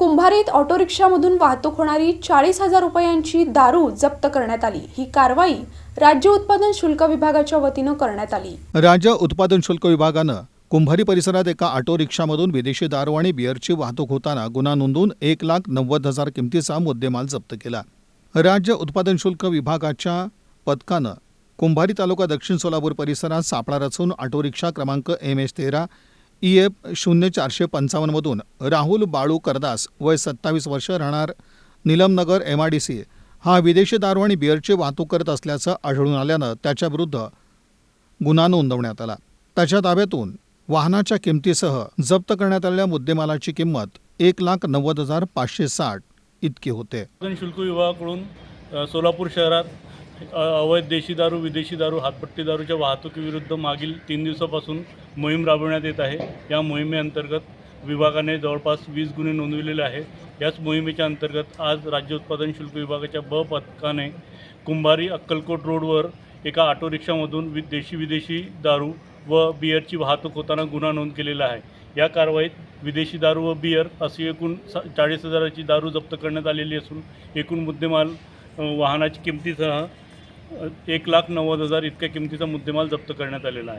कुंभारीत auto रिक्षामधून वाहतूक होणारी चाळीस हजार रुपयांची दारू जप्त करण्यात आली. ही कारवाई राज्य उत्पादन शुल्क विभागाच्या वतीनं करण्यात आली. राज्य उत्पादन शुल्क विभागानं कुंभारी परिसरात एका ऑटो रिक्षामधून विदेशी दारू आणि बिअरची वाहतूक होताना गुन्हा नोंदवून एक लाख नव्वद हजार किमतीचा मुद्देमाल जप्त केला. राज्य उत्पादन शुल्क विभागाच्या पथकानं कुंभारी तालुका दक्षिण सोलापूर परिसरात सापळा रचून ऑटो रिक्षा क्रमांक एम एच तेरा एफ शून्य चारशे पंचावन्नमधून राहुल बाळू करदास वय सत्तावीस वर्ष राहणार Nilamnagar M I D C हा विदेशी दारू आणि बिअरची वाहतूक करत असल्याचं आढळून आल्यानं त्याच्याविरुद्ध गुन्हा नोंदवण्यात आला. त्याच्या ताब्यातून वाहनाच्या किमतीसह जप्त करण्यात आलेल्या मुद्देमालाची किंमत एक लाख नव्वद हजार पाचशे साठ इतकी होते. शुल्क विभागाकडून सोलापूर शहरात अवैध देशी दारू विदेशी दारू हातपट्टी दारूच्या वाहतुकीविरुद्ध मागील तीन दिवसापासून मोहीम राबवण्यात येत आहे. या मोहिमेअंतर्गत विभागाने जवळपास वीस गुन्हे नोंदविलेले आहे याच मोहिमेच्या अंतर्गत आज राज्य उत्पादन शुल्क विभागाच्या ब पथकाने कुंभारी अक्कलकोट रोडवर एका ऑटो रिक्षामधून वि देशी विदेशी दारू व बियरची वाहतूक होताना गुन्हा नोंद केलेला आहे. या कारवाईत विदेशी दारू व बियर अशी एकूण सा चाळीस हजाराची दारू जप्त करण्यात आलेली असून एकूण मुद्देमाल वाहनाची किमतीसह एक लाख नव्वद हजार इतक्या किमतीचा मुद्देमाल जप्त करण्यात आलेला आहे.